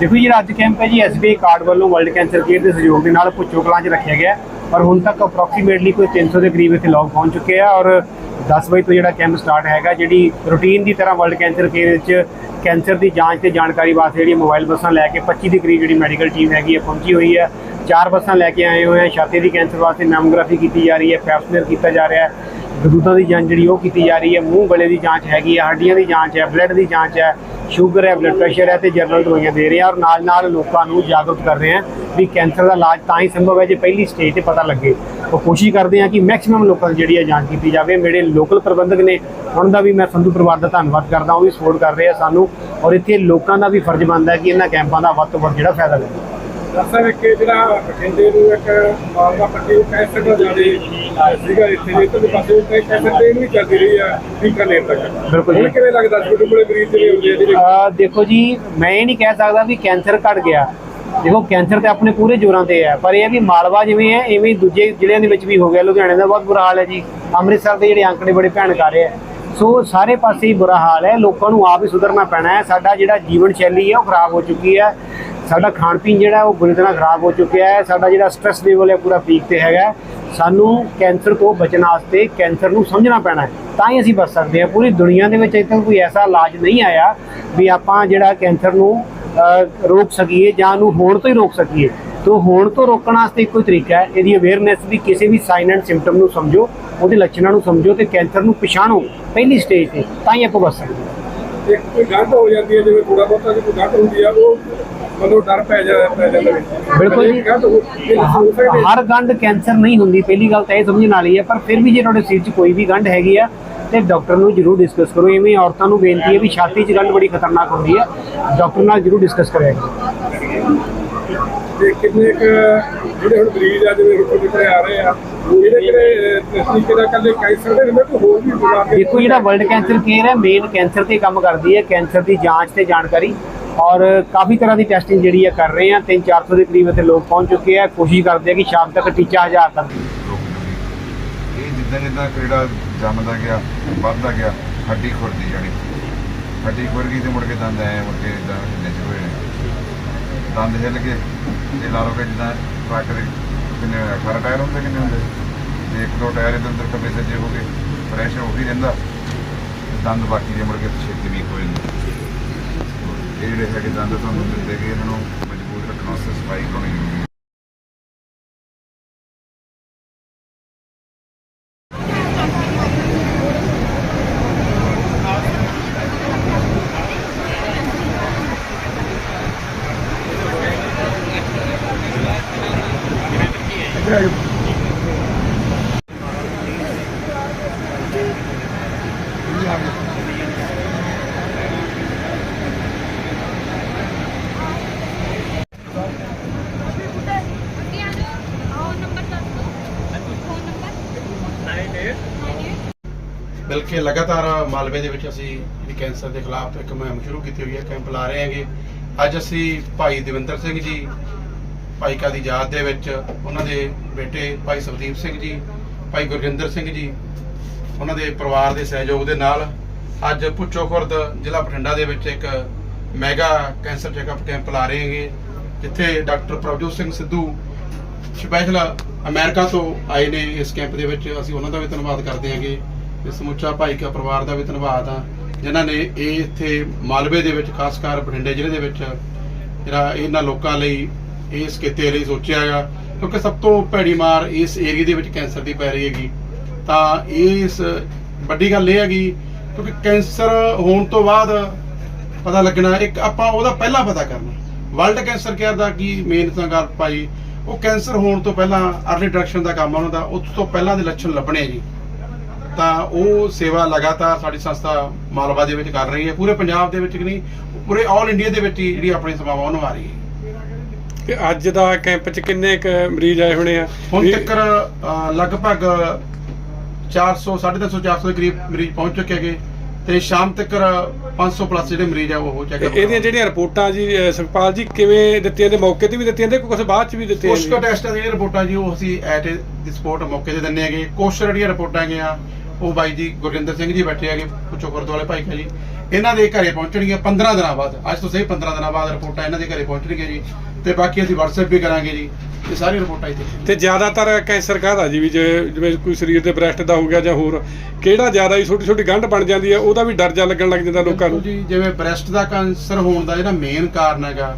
ਦੇਖੋ ਜੀ, ਜਿਹੜਾ ਅੱਜ ਕੈਂਪ ਹੈ ਜੀ ਐਸਬੀਆਈ ਕਾਰਡ ਵੱਲੋਂ ਵਰਲਡ ਕੈਂਸਰ ਕੇਅਰ ਦੇ ਸਹਿਯੋਗ ਦੇ ਨਾਲ ਪੁੱਛੋ ਕਲਾਂ 'ਚ ਰੱਖਿਆ ਗਿਆ ਹੈ। ਪਰ ਹੁਣ ਤੱਕ ਅਪਰੋਕਸੀਮੇਟਲੀ ਕੋਈ 300 ਦੇ ਕਰੀਬ ਇੱਥੇ ਲੋਕ ਪਹੁੰਚ ਚੁੱਕੇ ਆ ਔਰ 10 ਵਜੇ ਤੋਂ ਜਿਹੜਾ ਕੈਂਪ ਸਟਾਰਟ ਹੈਗਾ, ਜਿਹੜੀ ਰੂਟੀਨ ਦੀ ਤਰ੍ਹਾਂ ਵਰਲਡ ਕੈਂਸਰ ਕੇਅਰ ਵਿੱਚ ਕੈਂਸਰ ਦੀ ਜਾਂਚ ਤੇ ਜਾਣਕਾਰੀ ਵਾਸਤੇ ਜਿਹੜੀ ਮੋਬਾਈਲ ਬੱਸਾਂ ਲੈ ਕੇ 25 ਦੇ ਕਰੀਬ ਜਿਹੜੀ ਮੈਡੀਕਲ ਟੀਮ ਹੈਗੀ ਹੈ ਪਹੁੰਚੀ ਹੋਈ ਹੈ ਚਾਰ ਬੱਸਾਂ ਲੈ ਕੇ ਆਏ ਹੋਏ ਆ, ਛਾਤੀ ਦੀ ਕੈਂਸਰ ਵਾਸਤੇ ਮੈਮੋਗ੍ਰਾਫੀ ਕੀਤੀ ਜਾ ਰਹੀ ਹੈ ਪੈਪਸਮੀਅਰ ਕੀਤਾ ਜਾ ਰਿਹਾ ਹੈ ਗਦੂਦਾਂ ਦੀ ਜਾਂਚ ਜਿਹੜੀ ਉਹ ਕੀਤੀ ਜਾ ਰਹੀ ਹੈ। ਮੂੰਹ ਗਲੇ ਦੀ ਜਾਂਚ ਹੈਗੀ ਹੈ, ਹੱਡੀਆਂ ਦੀ ਜਾਂਚ ਹੈ ਬਲੱਡ ਦੀ ਜਾਂਚ ਹੈ ਸ਼ੂਗਰ ਹੈ ਬਲੱਡ ਪ੍ਰੈਸ਼ਰ ਹੈ ਤੇ ਜਨਰਲ ਦਵਾਈਆਂ ਦੇ ਰਹੇ ਆ ਔਰ ਨਾਲ ਨਾਲ ਲੋਕਾਂ ਨੂੰ ਜਾਗਰੂਕ ਕਰ ਰਹੇ ਆ ਵੀ ਕੈਂਸਰ ਦਾ ਇਲਾਜ ਤਾਂ ਹੀ ਸੰਭਵ ਹੈ ਜੇ ਪਹਿਲੀ ਸਟੇਜ ਤੇ ਪਤਾ ਲੱਗੇ। ਉਹ ਕੋਸ਼ਿਸ਼ ਕਰਦੇ ਆ ਕਿ ਮੈਕਸਿਮਮ ਲੋਕਾਂ ਦੀ ਜਿਹੜੀ ਹੈ ਜਾਂਚ ਕੀਤੀ ਜਾਵੇ। ਮੇਰੇ ਲੋਕਲ ਪ੍ਰਬੰਧਕ ਨੇ, ਉਹਨਾਂ ਦਾ ਵੀ ਮੈਂ ਸੰਧੂ ਪਰਿਵਾਰ ਦਾ ਧੰਨਵਾਦ ਕਰਦਾ, ਉਹ ਵੀ ਸਪੋਰਟ ਕਰ ਰਹੇ ਆ ਸਾਨੂੰ ਔਰ ਇੱਥੇ ਲੋਕਾਂ ਦਾ ਵੀ ਫਰਜ਼ ਬਣਦਾ ਕਿ ਇਹਨਾਂ ਕੈਂਪਾਂ ਦਾ ਵੱਧ ਤੋਂ ਵੱਧ ਜਿਹੜਾ ਫਾਇਦਾ ਲੈਣ ਦੱਸਾਂ ਕਿ ਜਿਹੜਾ ਬਠਿੰਡੇ ਨੂੰ ਇੱਕ ਮਾਲਵਾ ਪੱਟੀ ਨੂੰ ਕੈਂਸਰ ਦਾ ਜਾਦੇ ਸੀਗਾ ਇੱਥੇ ਜੇ ਤੋਂ ਪਾਸੇ ਉੱਤੇ ਕੈਂਸਰ ਤੇ ਵੀ ਚੱਲਦੀ ਰਹੀ ਆ ਬੀਕਾਨੇਰ ਤੱਕ। ਬਿਲਕੁਲ ਜੀ। ਹੁਣ ਕਿਵੇਂ ਲੱਗਦਾ ਛੋਟੇ ਕੋਲੇ ਮਰੀਜ਼ ਜਿਹੜੇ ਹੁੰਦੇ ਆ ਜਿਹੜੇ? ਅਹ ਦੇਖੋ ਜੀ ਮੈਂ ਇਹ ਨਹੀਂ ਕਹਿ ਸਕਦਾ ਵੀ ਕੈਂਸਰ ਘਟ ਗਿਆ। ਦੇਖੋ ਕੈਂਸਰ ਤੇ ਆਪਣੇ ਪੂਰੇ ਜੋਰਾਂ ਤੇ ਹੈ ਪਰ ਇਹ ਹੈ ਵੀ ਮਾਲਵਾ ਜਿਵੇਂ ਹੈ ਐਵੇਂ ਹੀ ਦੂਜੇ ਜ਼ਿਲ੍ਹਿਆਂ ਦੇ ਵਿੱਚ ਵੀ ਹੋ ਗਿਆ ਲੁਧਿਆਣੇ ਦਾ ਬਹੁਤ ਬੁਰਾ ਹਾਲ ਹੈ ਜੀ। ਅੰਮ੍ਰਿਤਸਰ ਦੇ ਜਿਹੜੇ ਅੰਕੜੇ ਬੜੇ ਭਿਆਨਕ ਆ ਰਹੇ ਆ ਸੋ ਸਾਰੇ ਪਾਸੇ ਹੀ ਬੁਰਾ ਹਾਲ ਹੈ ਲੋਕਾਂ ਨੂੰ ਆਪ ਹੀ ਸੁਧਰਨਾ ਪੈਣਾ ਹੈ। ਸਾਡਾ ਜਿਹੜਾ ਜੀਵਨ ਸ਼ੈਲੀ ਹੈ ਉਹ ਖਰਾਬ ਹੋ ਚੁੱਕੀ ਹੈ। ਸਾਡਾ ਖਾਣ ਪੀਣ ਜਿਹੜਾ ਉਹ ਬੁਰੀ ਤਰ੍ਹਾਂ ਖਰਾਬ ਹੋ ਚੁੱਕਿਆ ਹੈ। ਸਾਡਾ ਜਿਹੜਾ ਸਟ੍ਰੈਸ ਲੈਵਲ ਹੈ ਪੂਰਾ ਪੀਕ ਤੇ ਹੈਗਾ ਸਾਨੂੰ ਕੈਂਸਰ ਤੋਂ ਬਚਣ ਵਾਸਤੇ ਕੈਂਸਰ ਨੂੰ ਸਮਝਣਾ ਪੈਣਾ ਹੈ। ਤਾਂ ਹੀ ਅਸੀਂ ਬਚ ਸਕਦੇ ਹਾਂ। ਪੂਰੀ ਦੁਨੀਆ ਦੇ ਵਿੱਚ ਅਜੇ ਤੱਕ ਕੋਈ ਐਸਾ ਇਲਾਜ ਨਹੀਂ ਆਇਆ ਵੀ ਆਪਾਂ ਜਿਹੜਾ ਕੈਂਸਰ ਨੂੰ ਰੋਕ ਸਕੀਏ ਜਾਂ ਉਹਨੂੰ ਹੋਣ ਤੋਂ ਹੀ ਰੋਕ ਸਕੀਏ। ਤੋਂ ਹੋਣ ਤੋਂ ਰੋਕਣ ਵਾਸਤੇ ਇੱਕੋ ਹੀ ਤਰੀਕਾ ਹੈ। ਇਹਦੀ ਅਵੇਅਰਨੈਸ ਵੀ ਕਿਸੇ ਵੀ ਸਾਈਨ ਐਂਡ ਸਿੰਪਟਮ ਨੂੰ ਸਮਝੋ, ਉਹਦੇ ਲੱਛਣਾਂ ਨੂੰ ਸਮਝੋ ਤੇ ਕੈਂਸਰ ਨੂੰ ਪਛਾਣੋ। ਪਹਿਲੀ ਸਟੇਜ ਤੇ। ਤਾਂ ਹੀ ਆਪਾਂ ਬਚ ਸਕਦੇ ਹਾਂ। ਇੱਕ ਕੋਈ ਗੰਢ ਹੋ ਜਾਂਦੀ ਹੈ ਜਿਵੇਂ ਥੋੜਾ ਬਹੁਤਾ ਜੇ ਕੋਈ ਗੰਢ ਹੁੰਦੀ ਆ ਉਹ ਮਨੋਂ ਡਰ ਪੈ ਜਾ ਪੈ ਜਾਂਦਾ ਵਿੱਚ। ਬਿਲਕੁਲ ਜੀ। ਗੰਢ ਹੋ ਇਹ ਹੋ ਸਕਦੇ ਹਰ ਗੰਢ ਕੈਂਸਰ ਨਹੀਂ ਹੁੰਦੀ ਪਹਿਲੀ ਗੱਲ ਤਾਂ ਇਹ ਸਮਝਣ ਵਾਲੀ ਹੈ ਪਰ ਫਿਰ ਵੀ ਜੇ ਤੁਹਾਡੇ ਸਿਰ 'ਚ ਕੋਈ ਵੀ ਗੰਢ ਹੈਗੀ ਆ ਤੇ ਡਾਕਟਰ ਨੂੰ ਜਰੂਰ ਡਿਸਕਸ ਕਰੋ। ਐਵੇਂ ਔਰਤਾਂ ਨੂੰ ਬੇਨਤੀ ਹੈ ਵੀ ਛਾਤੀ 'ਚ ਗੰਢ ਬੜੀ ਖਤਰਨਾਕ ਹੁੰਦੀ ਹੈ ਡਾਕਟਰ ਨਾਲ ਜਰੂਰ ਡਿਸਕਸ ਕਰਿਆ ਕਰੋ ਤੇ ਕਿੰਨੇ ਕੁ ਜਿਹੜੇ ਹੁਣ ਮਰੀਜ਼ ਆ ਜਿਵੇਂ ਰੁਕੋ ਜਿੱਥੇ ਆ ਰਹੇ ਆ ਜਿਹੜੇ ਕਿਹੜੇ ਤਰੀਕੇ ਦਾ ਕੱਲੇ ਕੈਂਸਰ ਦੇ ਕੋਈ ਹੋਰ ਵੀ ਬਿਮਾਰੀ ਦੇਖੋ ਜਿਹੜਾ ਵਰਲਡ ਕੈਂਸਰ ਕੇਅਰ ਹੈ ਮੇਨ ਕੈਂਸਰ ਤੇ ਕੰਮ ਕਰਦੀ ਹੈ ਕੈਂਸਰ ਦੀ ਜਾਂਚ ਤੇ ਜਾਣਕਾਰੀ। ਔਰ ਕਾਫੀ ਤਰ੍ਹਾਂ ਦੀ ਟੈਸਟਿੰਗ ਜਿਹੜੀ ਹੈ ਕਰ ਰਹੇ ਆ 3-400 ਦੇ ਕਰੀਬ ਇੱਥੇ ਲੋਕ ਪਹੁੰਚ ਚੁੱਕੇ ਆ। ਕੋਸ਼ਿਸ਼ ਕਰਦੇ ਆ ਕਿ ਸ਼ਾਮ ਤੱਕ ਟੀਚਾ 1000 ਤੱਕ। ਇਹ ਜਿੱਦਾਂ ਜਿੱਦਾਂ ਕੀੜਾ ਜੰਮਦਾ ਗਿਆ ਵੱਧਦਾ ਗਿਆ ਹੱਡੀ ਖੁਰਦੀ ਜਾਣੀ ਹੱਡੀ ਖੁਰ ਗਈ ਤੇ ਮੁੜ ਕੇ ਦੰਦ ਆਏ ਮੁੜ ਕੇ ਇਦਾਂ ਹਿੱਲਣੇ ਸ਼ੁਰੂ ਹੋਏ ਨੇ। ਦੰਦ ਹਿੱਲ ਕੇ ਇਹ ਲਾ ਲਓ ਕਿ ਜਿੱਦਾਂ ਟਰੱਕ ਦੇ ਕਿੰਨੇ 18 ਟਾਇਰ ਹੁੰਦੇ ਕਿੰਨੇ ਹੁੰਦੇ? ਤੇ ਇੱਕ ਦੋ ਟਾਇਰ ਇੱਧਰ ਉੱਧਰ ਖੱਬੇ ਸੱਜੇ ਹੋ ਗਏ ਪ੍ਰੈਸ਼ਰ ਉਹੀ ਰਹਿੰਦਾ, ਤੇ ਦੰਦ ਬਾਕੀ ਦੇ ਮੁੜ ਕੇ ਛੇਤੀ ਵੀਕ ਹੋ ਜਾਂਦੇ ਇਹ ਜਿਹੜੇ ਹੈਗੇ ਦੰਦ ਤੁਹਾਨੂੰ ਮਿਲਦੇ ਕਿ ਇਹਨਾਂ ਨੂੰ ਮਜ਼ਬੂਤ ਰੱਖਣ ਵਾਸਤੇ ਸਫ਼ਾਈ ਕਰਾਉਣੀ ਜ਼ਰੂਰੀ ਹੈ। ਬਲਕਿ ਲਗਾਤਾਰ ਮਾਲਵੇ ਦੇ ਵਿੱਚ ਅਸੀਂ ਜਿਹੜੀ ਕੈਂਸਰ ਦੇ ਖਿਲਾਫ ਇੱਕ ਮੁਹਿੰਮ ਸ਼ੁਰੂ ਕੀਤੀ ਹੋਈ ਹੈ, ਕੈਂਪ ਲਾ ਰਹੇ ਹਾਂਗੇ। ਅੱਜ ਅਸੀਂ ਭਾਈ ਦਵਿੰਦਰ ਸਿੰਘ ਜੀ, ਭਾਈ ਕਾਦੀ ਯਾਦ ਦੇ ਵਿੱਚ ਉਹਨਾਂ ਦੇ ਬੇਟੇ ਭਾਈ ਸੁਖਦੀਪ ਸਿੰਘ ਜੀ, ਭਾਈ ਗੁਰਜਿੰਦਰ ਸਿੰਘ ਜੀ, ਉਹਨਾਂ ਦੇ ਪਰਿਵਾਰ ਦੇ ਸਹਿਯੋਗ ਦੇ ਨਾਲ ਅੱਜ ਪੁੱਚੋ ਖੁਰਦ ਜ਼ਿਲ੍ਹਾ ਬਠਿੰਡਾ ਦੇ ਵਿੱਚ ਇੱਕ ਮੈਗਾ ਕੈਂਸਰ ਚੈੱਕਅਪ ਕੈਂਪ ਲਾ ਰਹੇ ਹਾਂਗੇ, ਜਿੱਥੇ doctor Prabhjot Singh Sidhu special America ਤੋਂ ਆਏ ਨੇ। ਇਸ ਕੈਂਪ ਦੇ ਵਿੱਚ ਅਸੀਂ ਉਹਨਾਂ ਦਾ ਵੀ ਧੰਨਵਾਦ ਕਰਦੇ ਹਾਂਗੇ। ਤੇ ਸਮੁੱਚਾ ਭਾਈਕਾ ਪਰਿਵਾਰ ਦਾ ਵੀ ਧੰਨਵਾਦ ਆ, ਜਿਨ੍ਹਾਂ ਨੇ ਇਹ ਇੱਥੇ ਮਾਲਵੇ ਦੇ ਵਿੱਚ, ਖਾਸ ਕਰ ਬਠਿੰਡੇ ਜ਼ਿਲ੍ਹੇ ਦੇ ਵਿੱਚ, ਜਿਹੜਾ ਇਹਨਾਂ ਲੋਕਾਂ ਲਈ ਇਸ ਕਿਤੇ ਲਈ ਸੋਚਿਆ ਹੈਗਾ ਕਿਉਂਕਿ ਸਭ ਤੋਂ ਭੈੜੀ ਮਾਰ ਇਸ ਏਰੀਆ ਦੇ ਵਿੱਚ ਕੈਂਸਰ ਦੀ ਪੈ ਰਹੀ ਹੈਗੀ। ਤਾਂ ਇਸ ਵੱਡੀ ਗੱਲ ਇਹ ਹੈਗੀ, ਕਿਉਂਕਿ ਕੈਂਸਰ ਹੋਣ ਤੋਂ ਬਾਅਦ ਪਤਾ ਲੱਗਣਾ, ਇੱਕ ਆਪਾਂ ਉਹਦਾ ਪਹਿਲਾਂ ਪਤਾ ਕਰਨਾ। ਵਰਲਡ ਕੈਂਸਰ ਕੇਅਰ ਦਾ ਕੀ ਮੇਨ ਤਾਂ ਗੱਲ ਭਾਈ, ਉਹ ਕੈਂਸਰ ਹੋਣ ਤੋਂ ਪਹਿਲਾਂ ਅਰਲੀ ਡਿਟੈਕਸ਼ਨ ਦਾ ਕੰਮ ਉਹਨਾਂ ਦਾ, ਉਸ ਤੋਂ ਪਹਿਲਾਂ ਦੇ ਲੱਛਣ ਲੱਭਣੇ ਆ ਜੀ। ਤਾਂ ਉਹ ਸੇਵਾ ਲਗਾਤਾਰ ਸਾਡੀ ਸੰਸਥਾ ਮਾਲਵਾ ਦੇ ਵਿੱਚ ਕਰ ਰਹੀ ਹੈ। ਪੂਰੇ ਪੰਜਾਬ ਦੇ ਵਿੱਚ ਕਿ ਨਹੀਂ ਪੂਰੇ ਆਲ ਇੰਡੀਆ ਦੇ ਵਿੱਚ ਹੀ ਜਿਹੜੀ ਆਪਣੀ ਸੇਵਾਵਾਂ ਉਹ ਨਿਭਾ ਰਹੀ ਹੈ। ਕਿ ਅੱਜ ਦਾ ਕੈਂਪ 'ਚ ਕਿੰਨੇ ਕੁ ਮਰੀਜ਼ ਆਏ ਹੋਣੇ ਆ? ਹੁਣ ਵੀ- ਤੱਕ ਅ, ਲਗਭਗ 400 350 400 ਦੇ ਕਰੀਬ ਮਰੀਜ਼ ਪਹੁੰਚ ਚੁੱਕੇ ਹੈਗੇ। ਤੇ ਸ਼ਾਮ ਤੱਕ 500 ਪਲੱਸ ਜਿਹੜੇ ਮਰੀਜ਼ ਆ ਉਹ ਚੈੱਕ ਇਹ- ਇਹਦੀਆਂ ਜਿਹੜੀਆਂ ਰਿਪੋਰਟਾਂ ਜੀ ਸੁਖਪਾਲ ਜੀ ਕਿਵੇਂ ਦਿੱਤੀਆਂ ਨੇ? ਮੌਕੇ ਤੇ ਵੀ ਦਿੱਤੀਆਂ ਨੇ ਕੁਝ ਬਾਅਦ 'ਚ ਵੀ ਦਿੱਤੀਆਂ ਕੁਝ ਨੇ? ਕੁ ਟੈਸਟਾਂ ਦੀਆਂ ਰਿਪੋਰਟਾਂ ਜੀ ਉਹ ਅਸੀਂ ਐਟ ਦੀ ਸਪੋਰਟ ਮੌਕੇ ਤੇ ਦਿੰਨੇ ਹੈਗੇ। ਕੁਛ ਜਿਹੜੀਆਂ ਰਿਪੋਰਟਾਂ ਹੈਗੀਆਂ। ਉਹ ਬਾਈ ਜੀ ਗੁਰਜਿੰਦਰ ਸਿੰਘ ਜੀ ਬੈਠੇ ਹੈਗੇ ਪੁੱਛੋ ਗੁਰਦੁਆਰੇ ਭਾਈ ਕਾ ਜੀ। ਇਹਨਾਂ ਦੇ ਘਰੇ ਪਹੁੰਚਣਗੀਆਂ 15 ਦਿਨਾਂ ਬਾਅਦ। ਅੱਜ ਤੋਂ ਸਹੀ 15 ਦਿਨਾਂ ਬਾਅਦ ਰਿਪੋਰਟਾਂ ਇਹਨਾਂ ਦੇ ਘਰੇ ਪਹੁੰਚਣਗੀਆਂ ਜੀ। ਤੇ ਬਾਕੀ ਅਸੀਂ WhatsApp ਵੀ ਕਰਾਂਗੇ ਜੀ। ਇਹ ਸਾਰੀ ਰਿਪੋਰਟਾਂ ਇੱਥੇ। ਤੇ ਜ਼ਿਆਦਾਤਰ ਕੈਂਸਰ ਕਾਹਦਾ ਜੀ? ਵੀ ਜੇ ਜਿਵੇਂ ਕੋਈ ਸਰੀਰ ਦੇ ਬ੍ਰੈਸਟ ਦਾ ਹੋ ਗਿਆ ਜਾਂ ਹੋਰ ਕਿਹੜਾ ਜ਼ਿਆਦਾ ਹੀ ਛੋਟੀ ਛੋਟੀ ਗੰਢ ਬਣ ਜਾਂਦੀ ਹੈ ਉਹਦਾ ਵੀ ਡਰ ਜਾ ਲੱਗਣ ਲੱਗ ਜਾਂਦਾ ਲੋਕਾਂ ਨੂੰ। ਜੀ ਜਿਵੇਂ ਬ੍ਰੈਸਟ ਦਾ ਕੈਂਸਰ ਹੋਣ ਦਾ ਜਿਹੜਾ ਮੇਨ ਕਾਰਨ ਹੈਗਾ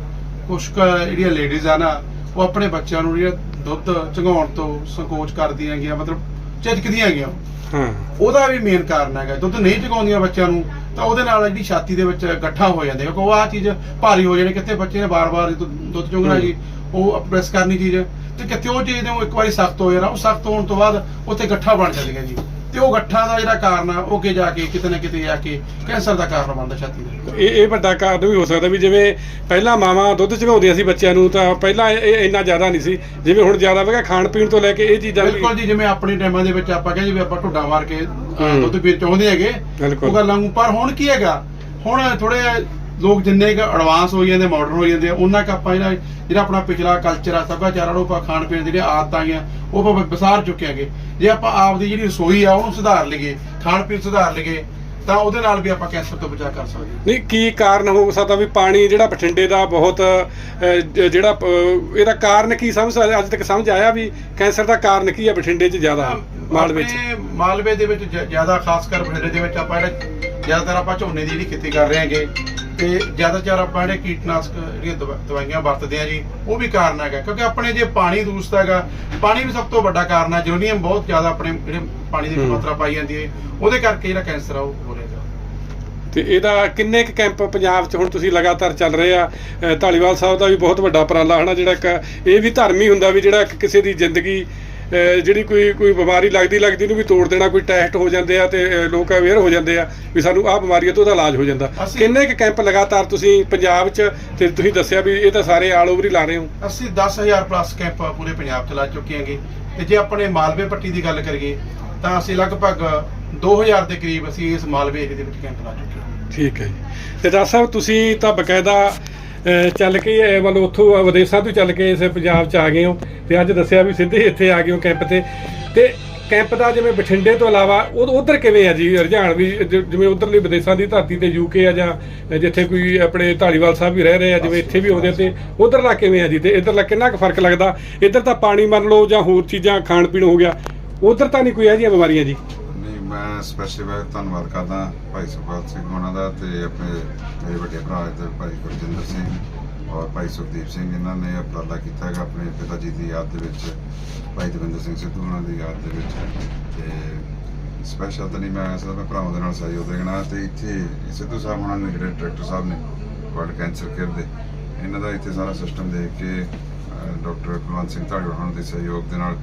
ਕੁਝ ਜਿਹੜੀਆਂ ਲੇਡੀਜ਼ ਆ ਨਾ ਉਹ ਆਪਣੇ ਬੱਚਿਆਂ ਨੂੰ ਜਿਹੜਾ ਦੁੱਧ ਚੁੰਘਾਉਣ ਤੋਂ ਸੰਕੋਚ ਕਰਦੀਆਂ ਹੈਗੀਆਂ ਮਤਲਬ ਝਿਜਕਦੀਆਂ ਹੈਗੀਆਂ। ਹਾਂ। ਉਹਦਾ ਵੀ ਮੇਨ ਕਾਰਨ ਹੈਗਾ। ਦੁੱਧ ਨਹੀਂ ਚੁਕਾਉਂਦੀਆਂ ਬੱਚਿਆਂ ਨੂੰ ਤਾਂ ਉਹਦੇ ਨਾਲ ਜਿਹੜੀ ਛਾਤੀ ਦੇ ਵਿੱਚ ਗੱਠਾ ਹੋ ਜਾਂਦੇ ਕਿਉਂਕਿ ਉਹ ਆ ਚੀਜ਼ ਭਾਰੀ ਹੋ ਜਾਣੀ ਕਿੱਥੇ ਬੱਚੇ ਨੇ ਬਾਰ-ਬਾਰ ਦੁੱਧ ਚੁੰਗਣਾ ਜੀ ਉਹ ਪ੍ਰੈਸ ਕਰਨੀ ਚੀਜ਼। ਤੇ ਕਿਤੇ ਉਹ ਚੀਜ਼ ਨੂੰ ਇੱਕ ਵਾਰੀ ਸਖਤ ਹੋ ਜਾਣਾ ਉਹ ਸਖਤ ਹੋਣ ਤੋਂ ਬਾਅਦ ਉੱਥੇ ਗੱਠਾ ਬਣ ਜਾਂਦੀਆਂ ਜੀ। ਤੇ ਉਹ ਗੱਠਾ ਦਾ ਜਿਹੜਾ ਕਾਰਨ ਆ ਉਹ ਅੱਗੇ ਜਾ ਕੇ ਕਿਤੇ ਨਾ ਕਿਤੇ ਜਾ ਕੇ ਕੈਂਸਰ ਦਾ ਕਾਰਨ ਬਣਦਾ ਛਾਤੀ ਦਾ ਇਹ ਇਹ ਵੱਡਾ ਕਾਰਨ ਵੀ ਹੋ ਸਕਦਾ ਵੀ ਜਿਵੇਂ ਪਹਿਲਾਂ ਮਾਵਾਂ ਦੁੱਧ ਚਗਾਉਂਦੀਆਂ ਸੀ ਬੱਚਿਆਂ ਨੂੰ ਤਾਂ ਪਹਿਲਾਂ ਇਹ ਇੰਨਾ ਜ਼ਿਆਦਾ ਨਹੀਂ ਸੀ ਜਿਵੇਂ ਹੁਣ ਜ਼ਿਆਦਾ ਵਗਾ ਖਾਣ ਪੀਣ ਤੋਂ ਲੈ ਕੇ ਇਹ ਚੀਜ਼ਾਂ ਵੀ ਬਿਲਕੁਲ ਜੀ ਜਿਵੇਂ ਆਪਣੇ ਟਾਈਮਾਂ ਦੇ ਵਿੱਚ ਆਪਾਂ ਕਹਿੰਦੇ ਵੀ ਆਪਾਂ ਢੁੱਡਾ ਮਾਰ ਕੇ। ਦੁੱਧ ਪੀਣ ਚਾਹੁੰਦੇ ਹੈਗੇ। ਉਹ ਗੱਲਾਂ ਨੂੰ ਪਰ ਹੁਣ ਕੀ ਹੈਗਾ ਹੁਣ ਥੋੜੇ ਲੋਕ ਜਿੰਨੇ ਕ ਐਡਵਾਂਸ ਹੋ ਜਾਂਦੇ ਮਾਡਰਨ ਹੋ ਜਾਂਦੇ ਆ ਉਹਨਾਂ ਕ ਆਪਾਂ ਜਿਹੜਾ ਜਿਹੜਾ ਆਪਣਾ ਪਿਛਲਾ ਕਲਚਰ ਆ ਸੱਭਿਆਚਾਰ ਆ ਉਹ ਆਪਾਂ ਖਾਣ ਪੀਣ ਦੀਆਂ ਜਿਹੜੀਆਂ ਆਦਤਾਂ ਆਈਆਂ ਉਹ ਆਪਾਂ ਵਿਸਾਰ ਚੁੱਕੇ ਹੈਗੇ ਜੇ ਆਪਾਂ ਆਪ ਦੀ ਜਿਹੜੀ ਰਸੋਈ ਆ ਉਹਨੂੰ ਸੁਧਾਰ ਲਈਏ ਖਾਣ ਪੀਣ ਸੁਧਾਰ ਲਈਏ ਤਾਂ ਉਹਦੇ ਨਾਲ ਵੀ ਆਪਾਂ ਕੈਂਸਰ ਤੋਂ ਬਚਾਅ ਕਰ ਸਕਦੇ ਹਾਂ। ਨਹੀਂ ਕੀ ਕਾਰਨ ਹੋ ਸਕਦਾ ਵੀ ਪਾਣੀ ਜਿਹੜਾ ਬਠਿੰਡੇ ਦਾ ਬਹੁਤ ਜਿਹੜਾ ਇਹਦਾ ਕਾਰਨ ਕੀ ਸਮਝ ਅੱਜ ਤੱਕ ਸਮਝ ਆਇਆ ਵੀ ਕੈਂਸਰ ਦਾ ਕਾਰਨ ਕੀ ਹੈ ਬਠਿੰਡੇ 'ਚ ਜ਼ਿਆਦਾ ਮਾਲਵੇ 'ਚ? ਮਾਲਵੇ ਦੇ ਵਿੱਚ ਜ਼ਿਆਦਾ ਖਾਸ ਕਰ ਬਠਿੰਡੇ ਦੇ ਵਿੱਚ ਆਪਾਂ ਜਿਹੜਾ ਜ਼ਿਆਦਾਤਰ ਆਪਾਂ ਝੋਨੇ ਦੀ ਜਿਹੜੀ ਖੇਤੀ ਕਰ ਰਹੇ ਹਾਂਗੇ ਤੇ ਜ਼ਿਆਦਾਤਰ ਆਪਾਂ ਜਿਹੜੇ ਕੀਟਨਾਸ਼ਕ ਜਿਹੜੀਆਂ ਦਵਾ- ਦਵਾਈਆਂ ਵਰਤਦੇ ਆ ਜੀ ਉਹ ਵੀ ਕਾਰਨ ਹੈਗਾ। ਕਿਉਂਕਿ ਆਪਣੇ ਜੇ ਪਾਣੀ ਦੂਸ਼ਿਤ ਹੈਗਾ ਪਾਣੀ ਵੀ ਸਭ ਤੋਂ ਵੱਡਾ ਕਾਰਨ ਹੈ ਜਰੂਨੀਅਮ ਬਹੁਤ ਜ਼ਿਆਦਾ ਆਪਣੇ ਜਿਹੜੇ ਪਾਣੀ ਦੀ ਹੂੰ। ਮਾਤਰਾ ਪਾਈ ਜਾਂਦੀ ਹੈ ਉਹਦੇ ਕਰਕੇ ਜਿਹੜਾ ਕੈਂਸਰ ਆ ਉਹ ਹੋ ਰਿਹਾ ਹੈਗਾ। ਤੇ ਇਹਦਾ ਕਿੰਨੇ ਕੁ ਕੈਂਪ ਪੰਜਾਬ 'ਚ ਹੁਣ ਤੁਸੀਂ ਲਗਾਤਾਰ ਚੱਲ ਰਹੇ ਆ? ਅਹ ਧਾਲੀਵਾਲ ਸਾਹਿਬ ਦਾ ਵੀ ਬਹੁਤ ਵੱਡਾ ਉਪਰਾਲਾ ਹਨਾ ਜਿਹੜਾ ਇੱਕ ਇਹ ਵੀ ਧਰਮ ਹੀ ਹੁੰਦਾ ਵੀ ਜਿਹੜਾ ਇੱਕ ਕਿਸੇ ਦੀ ਜ਼ਿੰਦਗੀ ਜਿਹੜੀ ਕੋਈ ਕੋਈ ਬਿਮਾਰੀ ਲੱਗਦੀ ਲੱਗਦੀ ਨੂੰ ਵੀ ਤੋੜ ਦੇਣਾ ਕੋਈ ਟੈਸਟ ਹੋ ਜਾਂਦੇ ਆ ਤੇ ਲੋਕ ਅਵੇਅਰ ਹੋ ਜਾਂਦੇ ਆ ਵੀ ਸਾਨੂੰ ਆਹ ਬਿਮਾਰੀ ਹੈ ਤੇ ਉਹਦਾ ਇਲਾਜ ਹੋ ਜਾਂਦਾ। ਕਿੰਨੇ ਕੁ ਕੈਂਪ ਲਗਾਤਾਰ ਤੁਸੀਂ ਪੰਜਾਬ 'ਚ ਤੇ ਤੁਸੀਂ ਦੱਸਿਆ ਵੀ ਇਹ ਤਾਂ ਸਾਰੇ ਆਲ ਓਵਰ ਹੀ ਲਾ ਰਹੇ ਹੋ? ਅਸੀਂ 10000 ਪਲੱਸ ਕੈਂਪ ਪੂਰੇ ਪੰਜਾਬ 'ਚ ਲਾ ਚੁੱਕੇ ਹਾਂਗੇ। ਤੇ ਜੇ ਆਪਣੇ ਮਾਲਵੇ ਪੱਟੀ ਦੀ ਗੱਲ ਕਰੀਏ ਤਾਂ ਅਸੀਂ ਲਗਭਗ 2000 ਦੇ ਕਰੀਬ ਅਸੀਂ ਇਸ ਮਾਲਵੇ ਏਰੀਏ ਦੇ ਵਿੱਚ ਕੈਂਪ ਲਾ ਚੁੱਕੇ ਹਾਂ। ਠੀਕ ਹੈ ਜੀ। ਤੇ ਡਾਕਟਰ ਸਾਹਿਬ ਤੁਸੀਂ ਤਾਂ ਬਕਾਇਦਾ ਚੱਲ ਕੇ ਅਹ, ਮਤਲਬ ਉੱਥੋਂ ਵਿਦੇਸ਼ਾਂ ਤੋਂ ਚੱਲ ਕੇ ਇਸ ਪੰਜਾਬ 'ਚ ਆ ਗਏ ਹੋ ਤੇ ਅੱਜ ਦੱਸਿਆ ਵੀ ਸਿੱਧੇ ਇੱਥੇ ਆ ਗਏ ਹੋ ਕੈਂਪ ਤੇ। ਤੇ ਕੈਂਪ ਦਾ ਜਿਵੇਂ ਬਠਿੰਡੇ ਤੋਂ ਇਲਾਵਾ ਉਹ ਉਧਰ ਕਿਵੇਂ ਆ ਜੀ ਰੁਝਾਨ ਵੀ ਜਿਵੇਂ ਉਧਰਲੀ ਵਿਦੇਸ਼ਾਂ ਦੀ ਧਰਤੀ ਤੇ ਯੂਕੇ ਆ ਜਾਂ ਜਿੱਥੇ ਕੋਈ ਆਪਣੇ ਧਾਲੀਵਾਲ ਸਾਹਿਬ ਵੀ ਰਹਿ ਰਹੇ ਆ ਜਿਵੇਂ ਇੱਥੇ ਵੀ ਆਉਂਦੇ ਤੇ ਉਧਰਲਾ ਕਿਵੇਂ ਆ ਜੀ? ਤੇ ਇਧਰਲਾ ਕਿੰਨਾ ਕੁ ਫ਼ਰਕ ਲੱਗਦਾ? ਇੱਧਰ ਤਾਂ ਪਾਣੀ ਮੰਨ ਲਓ ਜਾਂ ਹੋਰ ਚੀਜ਼ਾਂ ਖਾਣ ਪੀਣ ਹੋ ਗਿਆ। ਉਧਰ ਤਾਂ ਨਹੀਂ ਕੋਈ ਇਹੋ ਜਿਹੀਆਂ ਬਿਮਾਰੀਆਂ ਜੀ। ਮੈਂ ਸਪੈਸ਼ਲੀ ਮੈਂ ਧੰਨਵਾਦ ਕਰਦਾ ਭਾਈ ਸੁਖਪਾਲ ਸਿੰਘ ਉਹਨਾਂ ਦਾ ਤੇ ਆਪਣੇ ਮੇਰੇ ਵੱਡੇ ਭਰਾ ਇੱਧਰ ਭਾਈ ਗੁਰਜਿੰਦਰ ਸਿੰਘ ਔਰ ਭਾਈ ਸੁਖਦੀਪ ਸਿੰਘ ਇਹਨਾਂ ਨੇ ਉਪਰਾਲਾ ਕੀਤਾ ਹੈਗਾ ਆਪਣੇ ਪਿਤਾ ਜੀ ਦੀ ਯਾਦ ਦੇ ਵਿੱਚ, ਭਾਈ ਦਵਿੰਦਰ ਸਿੰਘ ਸਿੱਧੂ ਉਹਨਾਂ ਦੀ ਯਾਦ ਦੇ ਵਿੱਚ ਤੇ ਸਪੈਸ਼ਲ ਤਾਂ ਨਹੀਂ ਮੈਂ ਅਸਲ ਮੈਂ ਭਰਾਵਾਂ ਦੇ ਨਾਲ ਸਹਿਯੋਗ ਦੇਣਾ ਤੇ ਇੱਥੇ ਸਿੱਧੂ ਸਾਹਿਬ ਉਹਨਾਂ ਨੇ ਜਿਹੜੇ ਡਾਇਰੈਕਟਰ ਸਾਹਿਬ ਨੇ ਵਰਲਡ ਕੈਂਸਰ ਕੇਅਰ ਦੇ, ਇਹਨਾਂ ਦਾ ਇੱਥੇ ਸਾਰਾ ਸਿਸਟਮ ਦੇਖ ਕੇ ਡਾਕਟਰ ਕੁਲਵੰਤ ਸਿੰਘ ਧਾਲੀਵਾਲ ਉਹਨਾਂ ਦੇ ਸਹਿਯੋਗ ਦੇ ਨਾਲ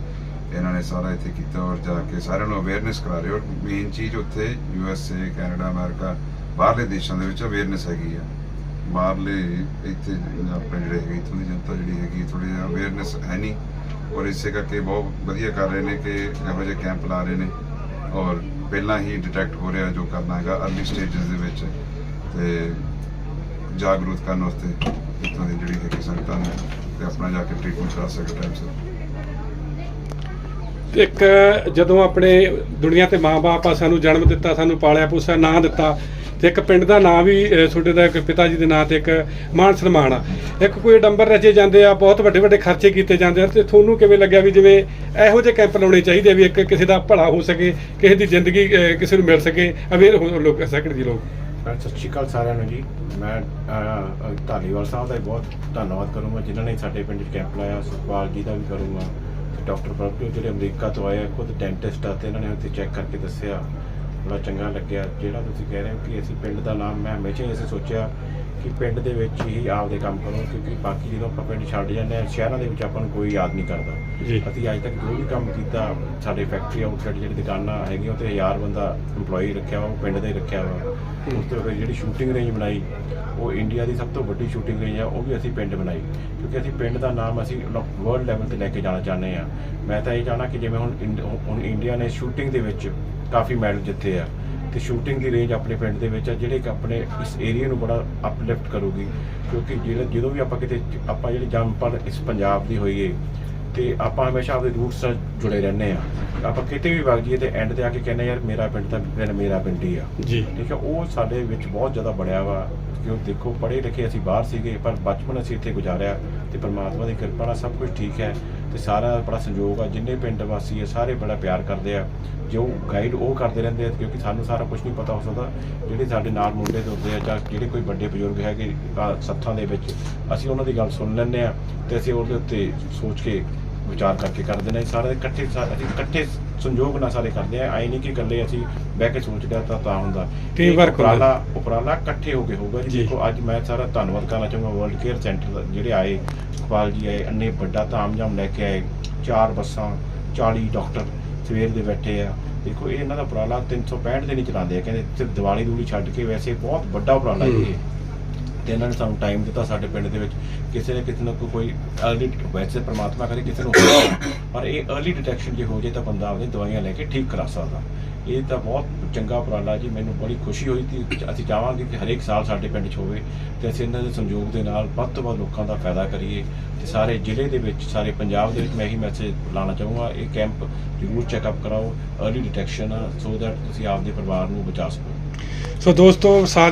ਇਹਨਾਂ ਨੇ ਸਾਰਾ ਇੱਥੇ ਕੀਤਾ ਔਰ ਜਾ ਕੇ ਸਾਰਿਆਂ ਨੂੰ ਅਵੇਅਰਨੈਸ ਕਰਾ ਰਹੇ ਔਰ ਮੇਨ ਚੀਜ਼ ਉੱਥੇ U S A Canada America ਬਾਹਰਲੇ ਦੇਸ਼ਾਂ ਦੇ ਵਿੱਚ ਅਵੇਅਰਨੈਸ ਹੈਗੀ ਆ। ਬਾਹਰਲੇ ਇੱਥੇ ਆਪਣੇ ਜਿਹੜੇ ਹੈਗੇ, ਇੱਥੋਂ ਦੀ ਜਨਤਾ ਜਿਹੜੀ ਹੈਗੀ ਥੋੜੀ ਜਿਹਾ ਅਵੇਅਰਨੈਸ ਹੈ ਨਹੀਂ। ਔਰ ਇਸੇ ਕਰਕੇ ਬਹੁਤ ਵਧੀਆ ਕਰ ਰਹੇ ਨੇ ਕਿ ਇਹੋ ਜਿਹੇ ਕੈਂਪ ਲਾ ਰਹੇ ਨੇ। ਔਰ ਪਹਿਲਾਂ ਹੀ ਡਿਟੈਕਟ ਹੋ ਰਿਹਾ ਜੋ ਕਰਨਾ ਹੈਗਾ ਅਰਲੀ ਸਟੇਜਸ ਦੇ ਵਿੱਚ। ਤੇ ਜਾਗਰੂਕ ਕਰਨ ਵਾਸਤੇ ਇੱਥੋਂ ਦੀ ਜਿਹੜੀ ਹੈਗੀ ਸੰਗਤਾਂ ਨੇ ਤੇ ਆਪਣਾ ਜਾ ਕੇ ਟ੍ਰੀਟਮੈਂਟ ਕਰਾ ਸਕਦੇ ਟਾਈਮ ਸਿਰ। ਇੱਕ ਜਦੋਂ ਆਪਣੇ ਦੁਨੀਆ ਤੇ ਮਾਂ-ਬਾਪ ਆ, ਸਾਨੂੰ ਜਨਮ ਦਿੱਤਾ, ਸਾਨੂੰ ਪਾਲਿਆ ਪੋਸਿਆ ਨਾਂ ਦਿੱਤਾ, ਤੇ ਇੱਕ ਪਿੰਡ ਦਾ ਨਾਂ ਵੀ ਤੁਹਾਡੇ ਦਾ ਇੱਕ ਪਿਤਾ ਜੀ ਦੇ ਨਾਂ ਤੇ ਇੱਕ ਮਾਨ ਸਨਮਾਨ ਆ। ਇੱਕ ਕੋਈ ਡੰਬਰ ਰਚੇ ਜਾਂਦੇ ਆ, ਬਹੁਤ ਵੱਡੇ ਵੱਡੇ ਖਰਚੇ ਕੀਤੇ ਜਾਂਦੇ ਆ, ਤੇ ਤੁਹਾਨੂੰ ਕਿਵੇਂ ਲੱਗਿਆ ਵੀ ਜਿਵੇਂ ਇਹੋ ਜਿਹੇ ਕੈਂਪ ਲਾਉਣੇ ਚਾਹੀਦੇ ਆ ਵੀ ਇੱਕ ਕਿਸੇ ਦਾ ਭਲਾ ਹੋ ਸਕੇ, ਕਿਸੇ ਦੀ ਜ਼ਿੰਦਗੀ ਕਿਸੇ ਨੂੰ ਮਿਲ ਸਕੇ, ਅਵੇਅਰ ਹੋ ਲੋਕ ਸਕਣ ਜੀ ਲੋਕ। ਸਤਿ ਸ਼੍ਰੀ ਅਕਾਲ ਸਾਰਿਆਂ ਨੂੰ ਜੀ। ਮੈਂ ਧਾਲੀਵਾਲ ਸਾਹਿਬ ਦਾ ਬਹੁਤ ਧੰਨਵਾਦ ਕਰੂੰਗਾ, ਜਿਨ੍ਹਾਂ ਨੇ ਸਾਡੇ ਪਿੰਡ 'ਚ ਕੈਂਪ ਲਾਇਆ, ਸੁਖਪਾਲ ਜੀ ਦਾ ਵੀ ਕਰੂੰਗਾ ਡਾਕਟਰ ਪ੍ਰਭਜੋਤ ਜਿਹੜੇ ਅਮਰੀਕਾ ਤੋਂ ਆਏ ਆ, ਖੁਦ ਡੈਂਟਿਸਟ ਆ ਤੇ ਇਹਨਾਂ ਨੇ ਉੱਥੇ ਚੈੱਕ ਕਰਕੇ ਦੱਸਿਆ। ਬੜਾ ਚੰਗਾ ਲੱਗਿਆ। ਜਿਹੜਾ ਤੁਸੀਂ ਕਹਿ ਰਹੇ ਹੋ ਕਿ ਅਸੀਂ ਪਿੰਡ ਦਾ ਨਾਮ, ਮੈਂ ਹਮੇਸ਼ਾ ਹੀ ਅਸੀਂ ਸੋਚਿਆ ਕਿ ਪਿੰਡ ਦੇ ਵਿੱਚ ਹੀ ਆਪਦੇ ਕੰਮ ਕਰੋ ਕਿਉਂਕਿ ਬਾਕੀ ਜਦੋਂ ਆਪਾਂ ਪਿੰਡ ਛੱਡ ਜਾਂਦੇ ਆ ਸ਼ਹਿਰਾਂ ਦੇ ਵਿੱਚ ਆਪਾਂ ਨੂੰ ਕੋਈ ਯਾਦ ਨਹੀਂ ਕਰਦਾ। ਅਸੀਂ ਅੱਜ ਤੱਕ ਜੋ ਵੀ ਕੰਮ ਕੀਤਾ ਸਾਡੇ ਫੈਕਟਰੀ ਆਊਟਲੈਟ ਜਿਹੜੀ ਦੁਕਾਨਾਂ ਹੈਗੀਆਂ ਉੱਤੇ 1000 ਬੰਦਾ EMPLOYE ਰੱਖਿਆ ਵਾ ਉਹ ਪਿੰਡ ਦਾ ਰੱਖਿਆ ਵਾ। ਉਸ ਤੋਂ ਫਿਰ ਜਿਹੜੀ ਸ਼ੂਟਿੰਗ ਰੇਂਜ ਬਣਾਈ ਉਹ ਇੰਡੀਆ ਦੀ ਸਭ ਤੋਂ ਵੱਡੀ ਸ਼ੂਟਿੰਗ ਰੇਂਜ ਆ ਉਹ ਵੀ ਅਸੀਂ ਪਿੰਡ ਬਣਾਈ। ਕਿਉਂਕਿ ਅਸੀਂ ਪਿੰਡ ਦਾ ਨਾਮ ਅਸੀਂ ਵਰਲਡ ਲੈਵਲ ਤੇ ਲੈ ਕੇ ਜਾਣਾ ਚਾਹੁੰਦੇ ਆ ਮੈਂ ਤਾਂ ਇਹ ਚਾਹਣਾ ਕਿ ਜਿਵੇਂ ਹੁਣ ਹੁਣ ਇੰਡੀਆ ਨੇ ਸ਼ੂਟਿੰਗ ਦੇ ਵਿੱਚ ਕਾਫੀ ਮੈਡਲ ਜਿੱਤੇ ਆ। ਤੇ ਸ਼ੂਟਿੰਗ ਦੀ ਰੇਂਜ ਆਪਣੇ ਪਿੰਡ ਦੇ ਵਿੱਚ ਆ ਜਿਹੜੇ ਕਿ ਆਪਣੇ ਇਸ ਏਰੀਆ ਨੂੰ ਬੜਾ ਅਪਲਿਫਟ ਕਰੂਗੀ। ਕਿਉਂਕਿ ਜਿਹੜਾ ਜਦੋਂ ਵੀ ਆਪਾਂ ਕਿਤੇ ਆਪਾਂ ਜਿਹੜੀ ਜੰਮਪਲ ਇਸ ਪੰਜਾਬ ਦੀ ਹੋਈਏ ਤੇ ਆਪਾਂ ਹਮੇਸ਼ਾ ਆਪਣੇ ਰੂਟਸ ਨਾਲ ਜੁੜੇ ਰਹਿੰਦੇ ਆ। ਆਪਾਂ ਕਿਤੇ ਵੀ ਵਗ ਜਾਈਏ ਤੇ ਐਂਡ ਤੇ ਆ ਕੇ ਕਹਿੰਦੇ ਯਾਰ ਮੇਰਾ ਪਿੰਡ ਤਾਂ ਫਿਰ ਮੇਰਾ ਪਿੰਡ ਹੀ ਆ। ਜੀ। ਠੀਕ ਹੈ ਉਹ ਸਾਡੇ ਵਿੱਚ ਬਹੁਤ ਜ਼ਿਆਦਾ ਬੜਿਆ ਵਾ। ਕਿਉਂ ਦੇਖੋ ਪੜ੍ਹੇ ਲਿਖੇ ਅਸੀਂ ਬਾਹਰ ਸੀਗੇ ਪਰ ਬਚਪਨ ਅਸੀਂ ਇੱਥੇ ਗੁਜ਼ਾਰਿਆ ਤੇ ਪਰਮਾਤਮਾ ਦੀ ਕਿਰਪਾ ਨਾਲ ਸਭ ਕੁਝ ਠੀਕ ਹੈ। ਤੇ ਸਾਰਾ ਬੜਾ ਸੰਯੋਗ ਆ, ਜਿੰਨੇ ਪਿੰਡ ਵਾਸੀ ਆ, ਸਾਰੇ ਬੜਾ ਪਿਆਰ ਕਰਦੇ ਆ। ਜੋ ਗਾਈਡ ਉਹ ਕਰਦੇ ਰਹਿੰਦੇ ਆ, ਕਿਉਂਕਿ ਸਾਨੂੰ ਸਾਰਾ ਕੁਝ ਨਹੀਂ ਪਤਾ ਹੋ ਸਕਦਾ, ਜਿਹੜੇ ਸਾਡੇ ਨਾਲ ਮੁੰਡੇ ਤੁਰਦੇ ਆ ਜਾਂ ਜਿਹੜੇ ਕੋਈ ਵੱਡੇ ਬਜ਼ੁਰਗ ਹੈਗੇ ਆ ਸੱਥਾਂ ਦੇ ਵਿੱਚ, ਅਸੀਂ ਉਹਨਾਂ ਦੀ ਗੱਲ ਸੁਣ ਲੈਂਦੇ ਆ ਤੇ ਅਸੀਂ ਉਹਦੇ ਉੱਤੇ ਸੋਚ ਕੇ ਵਿਚਾਰ ਕਰਕੇ ਕਰਦੇ ਨੇ ਸਾਰੇ ਇਕੱਠੇ ਅਸੀਂ ਇਕੱਠੇ ਸੰਯੋਗ ਨਾਲ ਸਾਰੇ ਕਰਦੇ ਆ ਆਈ ਨਹੀਂ ਕਿ ਇਕੱਲੇ ਅਸੀਂ ਬਹਿ ਕੇ ਸੋਚ ਲਿਆ ਤਾਂ ਤਾਂ ਹੁੰਦਾ। Work ਹੁੰਦਾ। ਉਪਰਾਲਾ ਉਪਰਾਲਾ ਇਕੱਠੇ ਹੋ ਕੇ ਹੋਊਗਾ ਜੀ। ਦੇਖੋ ਅੱਜ ਮੈਂ ਸਾਰਾ ਧੰਨਵਾਦ ਕਰਨਾ ਚਾਹੂੰਗਾ ਵਰਲਡ ਕੇਅਰ ਸੈਂਟਰ ਜਿਹੜੇ ਆਏ ਇਕਬਾਲ ਜੀ ਆਏ ਅੰਨੇ ਵੱਡਾ ਤਾਮਝਾਮ ਲੈ ਕੇ ਆਏ ਚਾਰ ਬੱਸਾਂ 40 ਡਾਕਟਰ ਸਵੇਰ ਦੇ ਬੈਠੇ ਆ। ਦੇਖੋ ਇਹ ਇਹਨਾਂ ਦਾ ਉਪਰਾਲਾ 365 ਦਿਨ ਹੀ ਚਲਾਉਂਦੇ ਆ। ਕਹਿੰਦੇ ਸਿਰਫ ਦੀਵਾਲੀ ਦੂਲੀ ਛੱਡ ਕੇ ਵੈਸੇ ਬਹੁਤ ਵੱਡਾ ਉਪਰਾਲਾ ਇਹ। ਤੇ ਇਹਨਾਂ ਨੇ ਸਾਨੂੰ ਟਾਈਮ ਦਿੱਤਾ ਸਾਡੇ ਪਿੰਡ ਦੇ ਵਿੱਚ। ਕਿਸੇ ਨੇ ਕਿਸੇ ਨੂੰ ਕੋਈ- ਅਰਲੀ ਵੈਸੇ ਪ੍ਰਮਾਤਮਾ ਕਰੇ ਕਿਸੇ ਨੂੰ ਹੋ ਜਾਏ, ਪਰ ਇਹ ਅਰਲੀ ਡਿਟੈਕਸ਼ਨ ਜੇ ਹੋ ਜੇ ਤਾਂ ਬੰਦਾ ਆਪਣੀ ਦਵਾਈਆਂ ਲੈ ਕੇ ਠੀਕ ਕਰਾ ਸਕਦਾ। ਇਹ ਤਾਂ ਬਹੁਤ ਚੰਗਾ ਉਪਰਾਲਾ ਜੀ ਮੈਨੂੰ ਬੜੀ ਖੁਸ਼ੀ ਹੋਈ ਕਿ ਅਸੀਂ ਚਾਹਾਂਗੇ ਕਿ ਹਰੇਕ ਸਾਲ ਸਾਡੇ ਪਿੰਡ 'ਚ ਹੋਵੇ ਤੇ ਅਸੀਂ ਇਹਨਾਂ ਦੇ ਸੰਯੋਗ ਦੇ ਨਾਲ ਵੱਧ ਤੋਂ ਵੱਧ ਲੋਕਾਂ ਦਾ ਫਾਇਦਾ ਕਰੀਏ ਤੇ ਸਾਰੇ ਜ਼ਿਲ੍ਹੇ ਦੇ ਵਿੱਚ ਸਾਰੇ ਪੰਜਾਬ ਦੇ ਵਿੱਚ ਮੈਂ ਇਹੀ ਮੈਸੇਜ ਲਾਣਾ ਚਾਹੂੰਗਾ ਇਹ ਕੈਂਪ ਜ਼ਰੂਰ ਚੈੱਕਅਪ ਕਰਾਓ ਅਰਲੀ ਡਿਟੈਕਸ਼ਨ ਸੋ ਦੈਟ ਤੁਸੀਂ ਆਪਦੇ ਪਰਿਵਾਰ ਨੂੰ ਬਚਾ ਸਕੋ। ਸੋ ਦੋਸਤੋ ਸਾ